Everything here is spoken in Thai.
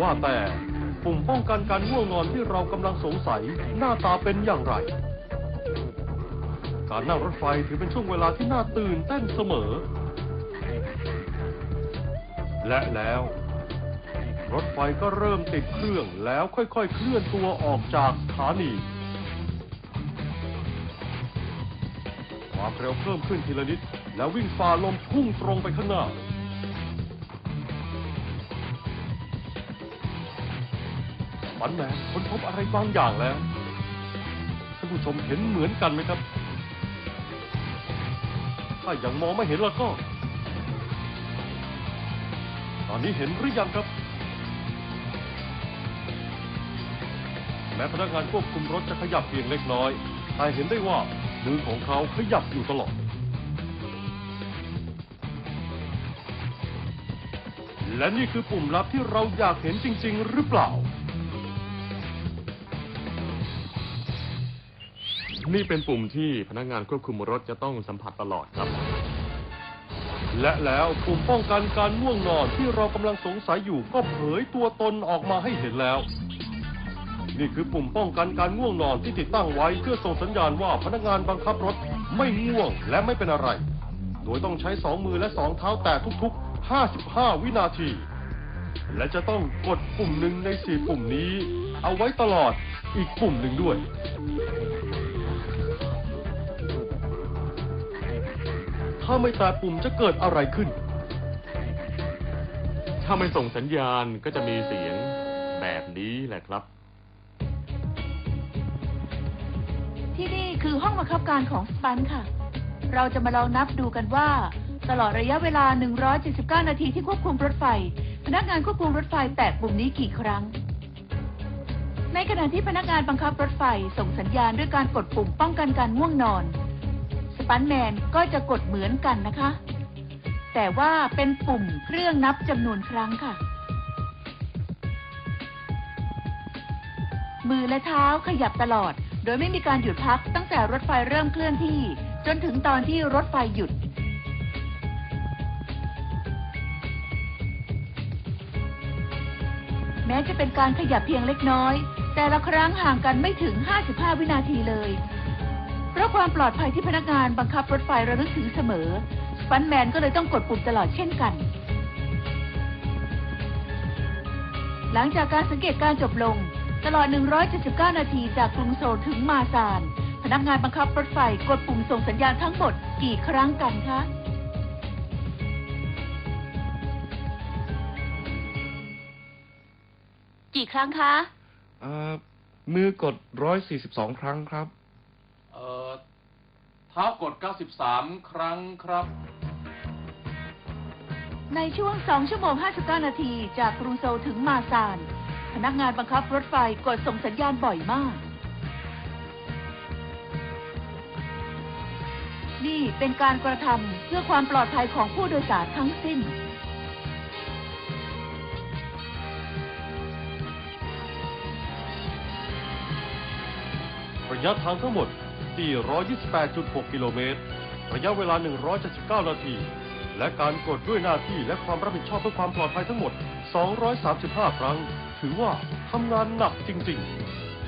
ว่าแต่ปุ่มป้องกันการง่วงนอนที่เรากำลังสงสัยหน้าตาเป็นอย่างไร การนั่งรถไฟถือเป็นช่วงเวลาที่น่าตื่นเต้นเสมอ และแล้ว รถไฟก็เริ่มติดเครื่องแล้วค่อยๆ เคลื่อนตัวออกจากสถานี ความเร็วเพิ่มขึ้นทีละนิด แล้ววิ่งฝ่าลมพุ่งตรงไปข้างหน้า ฝันแมนค้นพบอะไรบางอย่างแล้วท่านผู้ชมเห็นเหมือนกันไหมครับ ถ้ายังมองไม่เห็นแล้วก็ ตอนนี้เห็นหรือยังครับ แม้พนักงานควบคุมรถจะขยับเพียงเล็กน้อย แต่เห็นได้ว่ามือของเขาขยับอยู่ตลอด และนี่คือปุ่มลับที่เราอยากเห็นจริง ๆ หรือเปล่า นี่เป็นปุ่มที่พนักงานควบคุมรถจะต้องสัมผัสตลอดครับ และแล้วปุ่มป้องกันการง่วงนอนที่เรากำลังสงสัยอยู่ก็เผยตัวตนออกมาให้เห็นแล้ว นี่คือปุ่มป้องกันการง่วงนอนที่ติดตั้งไว้เพื่อส่งสัญญาณว่าพนักงานบังคับรถไม่ง่วงและไม่เป็นอะไร โดยต้องใช้สองมือและสองเท้าแตะทุกๆ 55 วินาที และจะต้องกดปุ่มหนึ่งในสี่ปุ่มนี้ เอาไว้ตลอดอีกปุ่มหนึ่งด้วย ถ้าไม่แตะปุ่มจะเกิดอะไรขึ้น ถ้าไม่ส่งสัญญาณก็จะมีเสียงแบบนี้แหละครับ ที่นี่คือห้องบังคับการของสปันค่ะ เราจะมาลองนับดูกันว่า ตลอดระยะเวลา 179 นาทีที่ควบคุมรถไฟ พนักงานควบคุมรถไฟแตะปุ่มนี้กี่ครั้ง ในขณะที่พนักงานบังคับรถไฟส่งสัญญาณด้วยการกดปุ่มป้องกันการง่วงนอนส ปันแมนก็จะกดเหมือนกันนะคะ แต่ว่าเป็นปุ่มเครื่องนับจำนวนครั้งค่ะ มือและเท้าขยับตลอด โดยไม่มีการหยุดพักตั้งแต่รถไฟเริ่มเคลื่อนที่ จนถึงตอนที่รถไฟหยุดแม้จะเป็นการขยับเพียงเล็กน้อย แต่ละครั้งห่างกันไม่ถึง 55 วินาทีเลย ราะความปลอดภัยที่พนักงานบังคับรถไฟระลึกถึงเสมอ สปันแมนก็เลยต้องกดปุ่มตลอดเช่นกัน หลังจากการสังเกตการจบลง ตลอด 179 นาทีจากกรุงโซลถึงมาซาน พนักงานบังคับรถไฟกดปุ่มส่งสัญญาณทั้งหมดกี่ครั้งกันคะกี่ครั้งคะ เอ่อมือกดร้อยสี่สิบสองครั้งครับ เท้ากด 93 ครั้งครับ ในช่วง 2 ชั่วโมง 59 นาที จากกรุงโซลถึงมาซาน พนักงานบังคับรถไฟกดส่งสัญญาณบ่อยมาก นี่เป็นการกระทำเพื่อความปลอดภัยของผู้โดยสารทั้งสิ้นระยะทางทั้งหมด 428.6 กิโลเมตร ระยะเวลา 179 นาที และการกดด้วยหน้าที่และความรับผิดชอบเพื่อความปลอดภัยทั้งหมด 235 ครั้ง ถือว่าทำงานหนักจริง ๆ